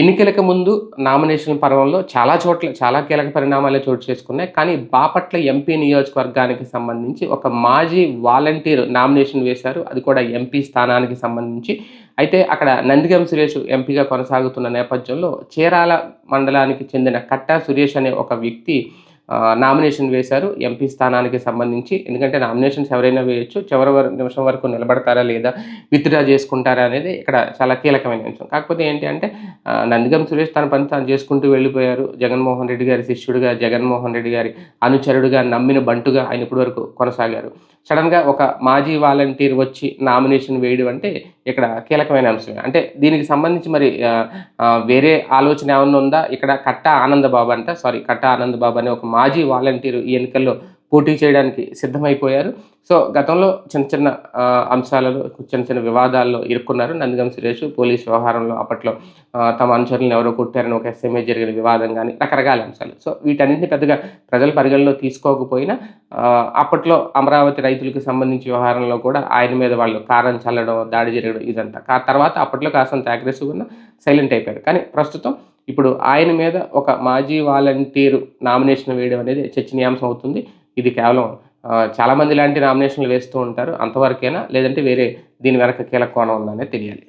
ఎన్నికలకు ముందు నామినేషన్ పర్వంలో చాలా చోట్ల చాలా కీలక పరిణామాలే చోటు చేసుకున్నాయి. కానీ బాపట్ల ఎంపీ నియోజకవర్గానికి సంబంధించి ఒక మాజీ వాలంటీర్ నామినేషన్ వేశారు. అది కూడా ఎంపీ స్థానానికి సంబంధించి. అయితే అక్కడ నందిగం సురేష్ ఎంపీగా కొనసాగుతున్న నేపథ్యంలో చీరాల మండలానికి చెందిన కట్టా సురేష్ అనే ఒక వ్యక్తి నామినేషన్ వేశారు ఎంపీ స్థానానికి సంబంధించి. ఎందుకంటే నామినేషన్స్ ఎవరైనా వేయొచ్చు చివరి వరకు నిమిషం వరకు నిలబడతారా లేదా విత్డ్రా చేసుకుంటారా అనేది ఇక్కడ చాలా కీలకమైన అంశం. కాకపోతే ఏంటి అంటే నందిగం సురేష్ తన పని తాను చేసుకుంటూ వెళ్ళిపోయారు. జగన్మోహన్ రెడ్డి గారి శిష్యుడిగా జగన్మోహన్ రెడ్డి గారి అనుచరుడుగా నమ్మిన బంటుగా ఆయన ఇప్పటి వరకు కొనసాగారు. సడన్గా ఒక మాజీ వాలంటీర్ వచ్చి నామినేషన్ వేయడం అంటే ఇక్కడ కీలకమైన అంశమే. అంటే దీనికి సంబంధించి మరి వేరే ఆలోచన ఏమన్నా ఉందా? ఇక్కడ కట్ట ఆనందబాబు అంట సారీ కట్ట ఆనందబాబు అనే ఒక మాజీ వాలంటీర్ ఈ ఎన్నికల్లో పోటీ చేయడానికి సిద్ధమైపోయారు. సో గతంలో చిన్న చిన్న అంశాలలో చిన్న చిన్న వివాదాల్లో ఇరుక్కున్నారు. నందిగం సురేష్ పోలీస్ వ్యవహారంలో అప్పట్లో తమ అనుచరులను ఎవరో కొట్టారని ఒక ఎస్ఎంఏ జరిగిన వివాదం కానీ రకరకాల అంశాలు. సో వీటన్నింటినీ పెద్దగా ప్రజల పరిగణలో తీసుకోకపోయినా అప్పట్లో అమరావతి రైతులకు సంబంధించి వ్యవహారంలో కూడా ఆయన మీద వాళ్ళు కారం చల్లడం దాడి జరగడం ఇదంతా. కా తర్వాత అప్పట్లో కాస్తంత అగ్రెసివ్గా సైలెంట్ అయిపోయారు. కానీ ప్రస్తుతం ఇప్పుడు ఆయన మీద ఒక మాజీ వాలంటీరు నామినేషన్ వేయడం అనేది చర్చనీయాంశం అవుతుంది. ఇది కేవలం చాలామంది ఇలాంటి నామినేషన్లు వేస్తూ ఉంటారు. అంతవరకేనా? లేదంటే వేరే దీని వెనక కీలక కోణం ఉందనేది తెలియాలి.